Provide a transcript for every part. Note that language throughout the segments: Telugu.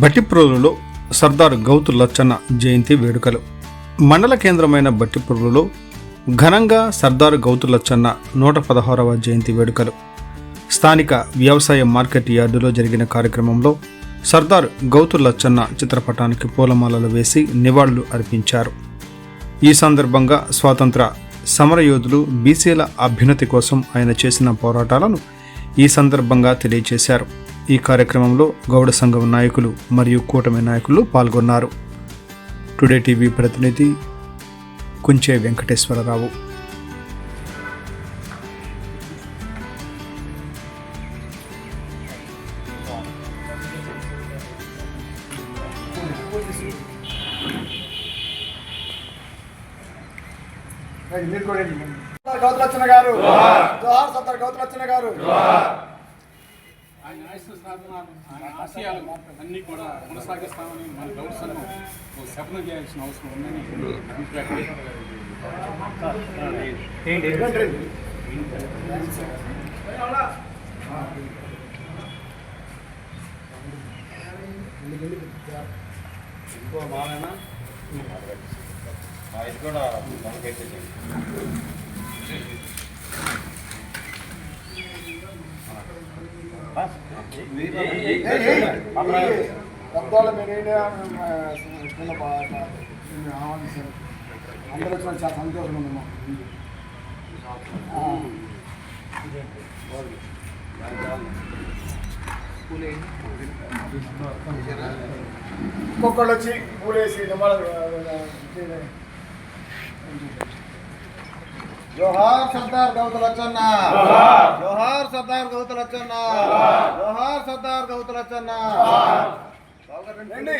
బట్టిప్రోలులో సర్దార్ గౌతు లచ్చన్న జయంతి వేడుకలు. మండల కేంద్రమైన బట్టిప్రోలులో ఘనంగా సర్దార్ గౌతు లచ్చన్న నూట పదహారవ జయంతి వేడుకలు. స్థానిక వ్యవసాయ మార్కెట్ యార్డులో జరిగిన కార్యక్రమంలో సర్దార్ గౌతు లచ్చన్న చిత్రపటానికి పూలమాలలు వేసి నివాళులు అర్పించారు. ఈ సందర్భంగా స్వాతంత్ర సమరయోధులు బీసీల అభ్యున్నతి కోసం ఆయన చేసిన పోరాటాలను ఈ సందర్భంగా తెలియజేశారు. ఈ కార్యక్రమంలో గౌడ సంఘం నాయకులు మరియు కూటమి నాయకులు పాల్గొన్నారు. టుడే టీవీ ప్రతినిధి కుంచే వెంకటేశ్వరరావు. గారు. జోహార్. గారు. ఆయన ఆయుష్య సాధన ఆయన ఆశయాలు అన్నీ కూడా కొనసాగిస్తామని మన డౌట్స్ సంఘం ఓ శపథం చేయాల్సిన అవసరం ఉందని అభిప్రాయం. ఇంకో బాగా పెద్దవాళ్ళ మీరైనా చిన్న బా- మేము అందరూ వచ్చిన చాలా సంతోషం ఉందమ్మా ఒక్కొక్కళ్ళు వచ్చి పూలేసి నిమ్మల జోహార్ సర్దార్ గౌతలచ్చన్న జోహార్. సర్దార్ గౌతలచ్చన్న జోహార్. సర్దార్ గౌతలచ్చన్న రండి.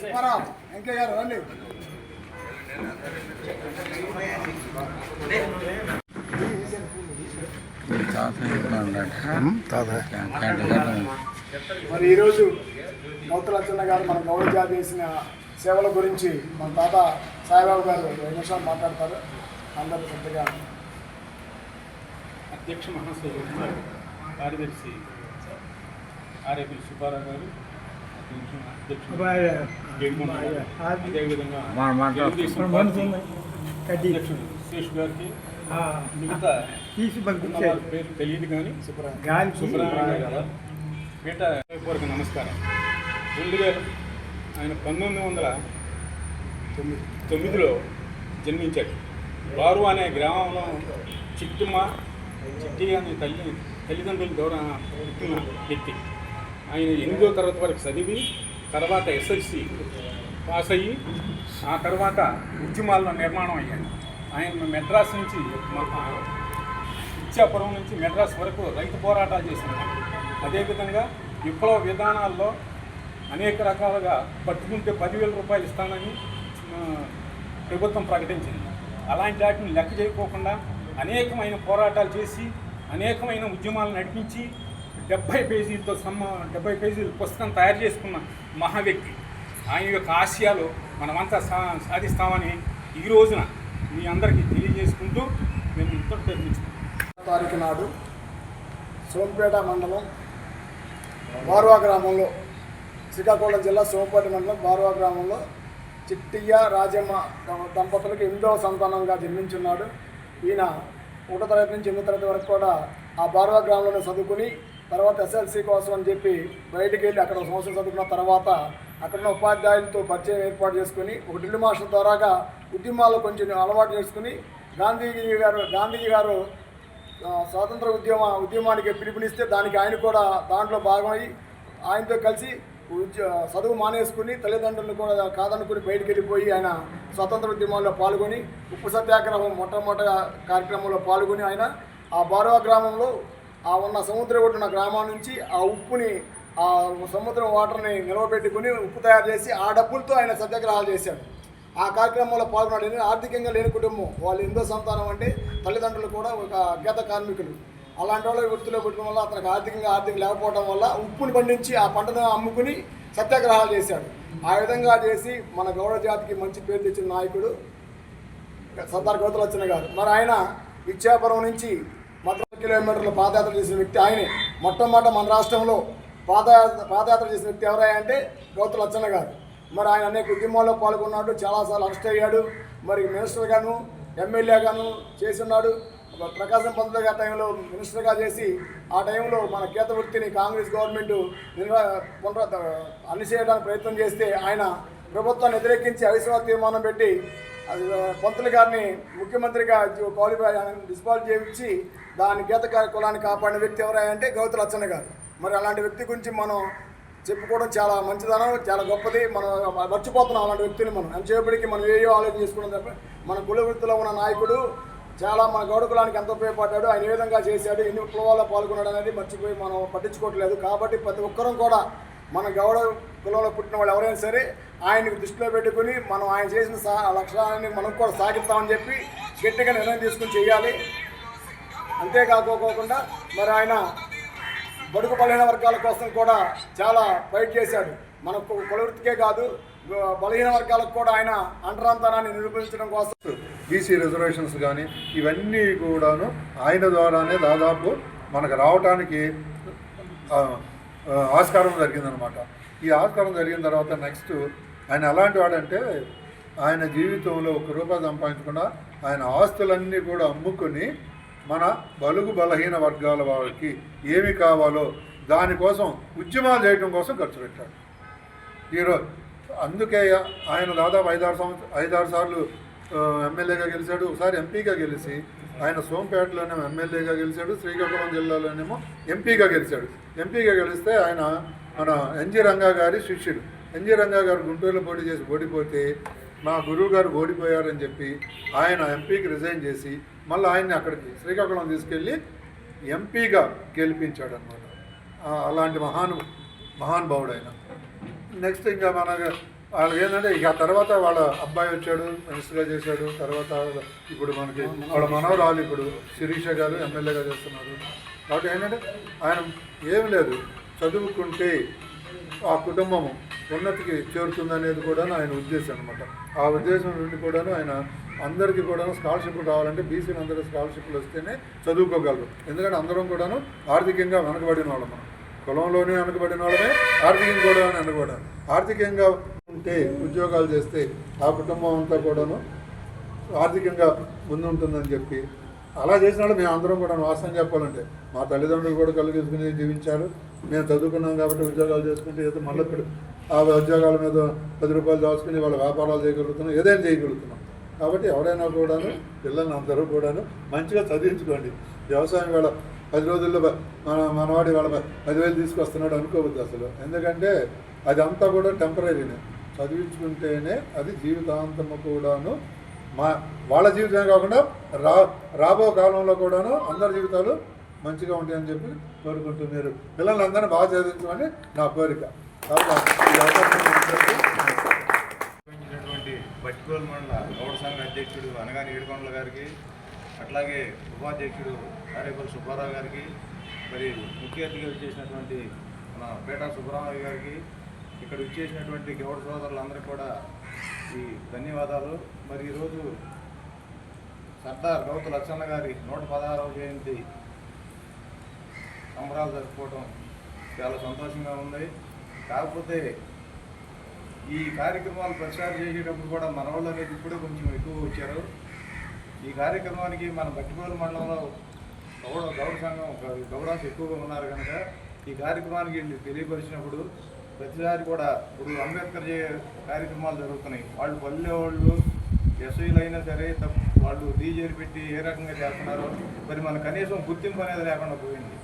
సుబ్బారావు వెంకయ్య గారు రండి. మరి ఈరోజు గౌతలచ్చన్న గారు మన గౌరవ చేసిన సేవల గురించి మన తాత సాయిబాబు గారు రెండు నిమిషాలు మాట్లాడతారు. అందరూ పెద్దగా అధ్యక్ష మహాశయులు కార్యదర్శి ఆర్ఏపి సుబ్బారావు గారు అదేవిధంగా అధ్యక్షుడు శేష్ గారికి మిగతా పేరు తెలియదు కానీ సుబ్రహ్మణ్యం గారు పీట పూర్వక నమస్కారం. రెండు వేల ఆయన పంతొమ్మిది వందల తొమ్మిది తొమ్మిదిలో జన్మించాడు. వారు అనే గ్రామంలో చిట్టుమ్మ చిట్టిగా తల్లి తల్లిదండ్రులు గౌరవ పుట్టిన వ్యక్తి ఆయన ఎనిమిదో తరగతి వరకు చదివి తర్వాత ఎస్ఎస్సి పాస్ అయ్యి ఆ తర్వాత ఉద్యమాల్లో నిర్మాణం అయ్యాను ఆయన మెడ్రాస్ నుంచి ఇచ్చాపురం నుంచి మెడ్రాస్ వరకు రైతు పోరాటాలు చేసినాడు అదేవిధంగా విప్లవ విధానాల్లో అనేక రకాలుగా పట్టుకుంటే పదివేల రూపాయలు ఇస్తానని ప్రభుత్వం ప్రకటించింది. అలాంటి వాటిని లెక్క చేయకోకుండా అనేకమైన పోరాటాలు చేసి అనేకమైన ఉద్యమాలు నడిపించి డెబ్బై పేజీలతో సమ్మ డెబ్బై పేజీల పుస్తకం తయారు చేసుకున్న మహా వ్యక్తి. ఆయన యొక్క ఆశయాలు మనమంతా సా సాధిస్తామని ఈ రోజున మీ అందరికీ తెలియజేసుకుంటూ మేము ఇంత ప్రయత్నిస్తాం తారీఖు నాడు సోంపేట మండలం బార్వా గ్రామంలో శ్రీకాకుళం జిల్లా సోంపేట మండలం బార్వా గ్రామంలో చిట్టియ్య రాజమ్మ దంపతులకు ఎనిమిదవ సంతానంగా జన్మించున్నాడు. ఈయన ఒకటో తరగతి నుంచి ఎనిమిదో తరగతి వరకు కూడా ఆ బార్వా గ్రామంలోనే చదువుకుని తర్వాత ఎస్ఎల్సి కోసం అని చెప్పి బయటికి వెళ్ళి అక్కడ ఒక సంవత్సరం చదువుకున్న తర్వాత అక్కడున్న ఉపాధ్యాయులతో పరిచయం ఏర్పాటు చేసుకుని ఒక డ్రిల్ మాస్టర్ ద్వారాగా ఉద్యమాల్లో కొంచెం అలవాటు చేసుకుని గాంధీజీ గారు గాంధీజీ గారు స్వాతంత్ర ఉద్యమ ఉద్యమానికి పిలుపునిస్తే దానికి ఆయన కూడా దాంట్లో భాగమై ఆయనతో కలిసి చదువు మానేసుకుని తల్లిదండ్రులు కూడా కాదనుకుని బయటికి వెళ్ళిపోయి ఆయన స్వాతంత్ర ఉద్యమాల్లో పాల్గొని ఉప్పు సత్యాగ్రహం మొట్టమొదట కార్యక్రమంలో పాల్గొని ఆయన ఆ బారవ గ్రామంలో ఆ ఉన్న సముద్ర ఒడ్డున గ్రామం నుంచి ఆ ఉప్పుని ఆ సముద్రం వాటర్ని నిలవబెట్టుకుని ఉప్పు తయారు చేసి ఆ డబ్బులతో ఆయన సత్యాగ్రహాలు చేశాడు. ఆ కార్యక్రమంలో పాల్గొన్నాడు ఆర్థికంగా లేని కుటుంబం వాళ్ళు ఎంతో సంతానం అంటే తల్లిదండ్రులు కూడా ఒక గీత కార్మికులు. అలాంటి వాళ్ళ వృత్తిలో పెట్టడం వల్ల అతనికి ఆర్థికంగా ఆర్థిక లేకపోవడం వల్ల ఉప్పుని పండించి ఆ పంటను అమ్ముకుని సత్యాగ్రహాలు చేశాడు. ఆ విధంగా చేసి మన గౌడ జాతికి మంచి పేరు తెచ్చిన నాయకుడు సర్దార్ గౌతలచ్చన్న గారు. మరి ఆయన విద్యాపురం నుంచి మొత్తం కిలోమీటర్ల పాదయాత్ర చేసిన వ్యక్తి ఆయనే. మొట్టమొదట మన రాష్ట్రంలో పాదయాత్ర పాదయాత్ర చేసిన వ్యక్తి ఎవరాయంటే అంటే గారు. మరి ఆయన అనేక ఉద్యమాల్లో పాల్గొన్నాడు చాలాసార్లు అరెస్ట్ అయ్యాడు. మరి మినిస్టర్గాను ఎమ్మెల్యేగాను చేసి ఉన్నాడు. ప్రకాశం పంతులు గారి టైంలో మినిస్టర్గా చేసి ఆ టైంలో మన కేత వృత్తిని కాంగ్రెస్ గవర్నమెంట్ నిర్వ పునర అన్ని చేయడానికి ప్రయత్నం చేస్తే ఆయన ప్రభుత్వాన్ని వ్యతిరేకించి అవిశ్వాస తీర్మానం పెట్టి అది పంతులు గారిని ముఖ్యమంత్రిగా క్వాలిఫై డిస్పాల్ చేయించి దాని గీత కులాన్ని కాపాడిన వ్యక్తి ఎవరంటే గౌతు లచ్చన్న గారు. మరి అలాంటి వ్యక్తి గురించి మనం చెప్పుకోవడం చాలా మంచిదనం చాలా గొప్పది. మనం మర్చిపోతున్నాం అలాంటి వ్యక్తిని మనం. ఎంతసేపటికి మనం ఏయో ఆలోచన చేసుకున్నాం తప్ప మన కుల వృత్తిలో ఉన్న నాయకుడు చాలా మన గౌడ కులానికి ఎంతో ఉపయోగపడ్డాడు. ఆయన ఏ విధంగా చేశాడు ఎన్ని విప్లవాల్లో పాల్గొన్నాడు అనేది మర్చిపోయి మనం పట్టించుకోవట్లేదు. కాబట్టి ప్రతి ఒక్కరం కూడా మన గౌడ కులంలో పుట్టిన వాళ్ళు ఎవరైనా సరే ఆయనకు దృష్టిలో పెట్టుకుని మనం ఆయన చేసిన సా లక్ష్యాన్ని మనం కూడా సాగిస్తామని చెప్పి గట్టిగా నిర్ణయం తీసుకుని చేయాలి. అంతేకాకోకుండా మరి ఆయన బడుగు బలహీన వర్గాల కోసం కూడా చాలా ఫైట్ చేశాడు. మన కులవృత్తికే కాదు బలహీన వర్గాలకు కూడా ఆయన అంటరాంతనాన్ని నిరూపించడం కోసం. బీసీ రిజర్వేషన్స్ కానీ ఇవన్నీ కూడాను ఆయన ద్వారానే దాదాపు మనకు రావటానికి ఆస్కారం జరిగిందనమాట ఈ ఆస్కారం జరిగిన తర్వాత నెక్స్ట్ ఆయన ఎలాంటి వాడంటే ఆయన జీవితంలో ఒక రూపాయి సంపాదించకుండా ఆయన ఆస్తులన్నీ కూడా అమ్ముకొని మన బలుగు బలహీన వర్గాల వారికి ఏమి కావాలో దానికోసం ఉద్యమాలు చేయడం కోసం ఖర్చు పెట్టాడు. ఈరోజు అందుకే ఆయన దాదాపు ఐదారు సంవత్సరం ఐదారు సార్లు ఎమ్మెల్యేగా గెలిచాడు. ఒకసారి ఎంపీగా గెలిచి ఆయన సోంపేటలోనేమో ఎమ్మెల్యేగా గెలిచాడు. శ్రీకాకుళం జిల్లాలోనేమో ఎంపీగా గెలిచాడు. ఎంపీగా గెలిస్తే ఆయన మన ఎన్జి రంగా గారి శిష్యుడు. ఎన్జి రంగా గారు గుంటూరులో పోటీ చేసి ఓడిపోతే మా గురువు గారు ఓడిపోయారని చెప్పి ఆయన ఎంపీకి రిజైన్ చేసి మళ్ళీ ఆయన్ని అక్కడికి శ్రీకాకుళం తీసుకెళ్ళి ఎంపీగా గెలిపించాడు అనమాట అలాంటి మహాను మహానుభావుడు ఆయన. నెక్స్ట్ ఇంకా మన వాళ్ళకి ఏంటంటే ఇక ఆ తర్వాత వాళ్ళ అబ్బాయి వచ్చాడు మినిస్టర్గా చేశాడు తర్వాత ఇప్పుడు మనకి వాళ్ళ మనవరాలు ఇప్పుడు శిరీష గారు ఎమ్మెల్యేగా చేస్తున్నారు. కాబట్టి ఏంటంటే ఆయన ఏం లేదు. చదువుకుంటే ఆ కుటుంబం ఉన్నతికి చేరుతుందనేది కూడా ఆయన ఉద్దేశం అనమాట ఆ ఉద్దేశం నుండి కూడాను ఆయన అందరికీ కూడా స్కాలర్షిప్లు కావాలంటే బీసీలు అందరూ స్కాలర్షిప్లు వస్తేనే చదువుకోగలరు. ఎందుకంటే అందరం కూడాను ఆర్థికంగా వెనకబడిన వాళ్ళం మనం కులంలోనే వెనకబడిన వాళ్ళమే ఆర్థికంగా కూడా వెనకబడాలి. ఆర్థికంగా ఉంటే ఉద్యోగాలు చేస్తే ఆ కుటుంబం అంతా కూడాను ఆర్థికంగా ముందుంటుందని చెప్పి అలా చేసిన వాళ్ళు మేము అందరం కూడా వాస్తవం చెప్పాలంటే మా తల్లిదండ్రులు కూడా కళ్ళు తీసుకుని జీవించారు. మేము చదువుకున్నాం కాబట్టి ఉద్యోగాలు చేసుకుంటే ఏదో మళ్ళీ ఇప్పుడు ఆ ఉద్యోగాల మీద పది రూపాయలు దాచుకుని వాళ్ళ వ్యాపారాలు చేయగలుగుతున్నాం ఏదైనా చేయగలుగుతున్నాం. కాబట్టి ఎవరైనా కూడాను పిల్లల్ని అందరూ కూడాను మంచిగా చదివించుకోండి. వ్యవసాయం వాళ్ళ పది రోజుల్లో మన మనవాడి వాళ్ళ పదివేలు తీసుకొస్తున్నాడు అనుకోవద్దు అసలు. ఎందుకంటే అది అంతా కూడా టెంపరీనే చదివించుకుంటేనే అది జీవితాంతము కూడాను మా వాళ్ళ జీవితమే కాకుండా రా రాబో కాలంలో కూడాను అందరి జీవితాలు మంచిగా ఉంటాయని చెప్పి కోరుకుంటున్నారు. పిల్లలందరినీ బాగా చదివించమని నా కోరిక. కాబట్టి బట్టికోల్ మండల గౌడ సంఘ అధ్యక్షుడు అనగాని ఏడుకొండల గారికి అట్లాగే ఉపాధ్యక్షుడు కారేపల్లి సుబ్బారావు గారికి మరి ముఖ్య అతిథిగా వచ్చేసినటువంటి మన పేట సుబ్బరామయ్య గారికి ఇక్కడ వచ్చేసినటువంటి గౌడ సోదరులందరికీ కూడా ఈ ధన్యవాదాలు. మరి ఈరోజు సర్దార్ గౌత లక్షణ గారి నూట పదహారవ జయంతి సంబరాలు జరుపుకోవడం చాలా సంతోషంగా ఉంది. కాకపోతే ఈ కార్యక్రమాలు ప్రచారం చేసేటప్పుడు కూడా మన వాళ్ళు అనేది ఇప్పుడే కొంచెం ఎక్కువ వచ్చారు. ఈ కార్యక్రమానికి మన బట్టిపల్లి మండలంలో గౌడ గౌడ సంఘం గ- గౌడాస్ ఎక్కువగా ఉన్నారు కనుక ఈ కార్యక్రమానికి వీళ్ళు తెలియపరిచినప్పుడు ప్రతిసారి కూడా ఇప్పుడు అంబేద్కర్ చే కార్యక్రమాలు జరుగుతున్నాయి. వాళ్ళు పల్లె వాళ్ళు ఎస్ఐలు అయినా సరే వాళ్ళు డీజేలు పెట్టి ఏ రకంగా చేస్తున్నారో మరి మన కనీసం గుర్తింపు అనేది లేకుండా పోయింది.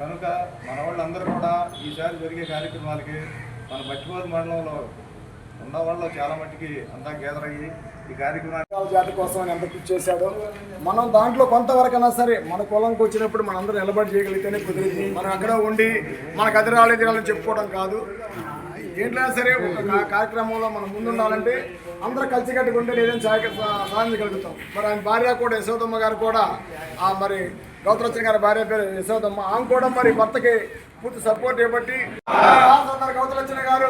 కనుక మన వాళ్ళందరూ కూడా ఈసారి జరిగే కార్యక్రమాలకి మన బట్టిపోదు మండలంలో ఉన్న వాళ్ళు చాలా మట్టుకి అంతా గ్యాదర్ అయ్యి ఈ కార్యక్రమాన్ని జాతి కోసం ఎంత కృషి చేశాడో మనం దాంట్లో కొంతవరకైనా సరే మన కులంకి వచ్చినప్పుడు మనం అందరూ నిలబడి చేయగలిగితేనే కుదిరింది. మనం అక్కడ ఉండి మనకు అది రాలేదు ఇది చెప్పుకోవడం కాదు. ఏంటైనా సరే ఒక కార్యక్రమంలో మనం ముందుండాలంటే అందరూ కలిసికట్టుగా ఉంటే ఏదైనా సాధించగలుగుతాం మరి ఆయన భార్య కూడా యశోదమ్మ గారు కూడా మరి గౌతరచన్ గారి భార్య పేరు యశోదమ్మ. ఆమె కూడా మరి భర్తకి పూర్తి సపోర్ట్ ఇవ్వబట్టి గౌతరచన గారు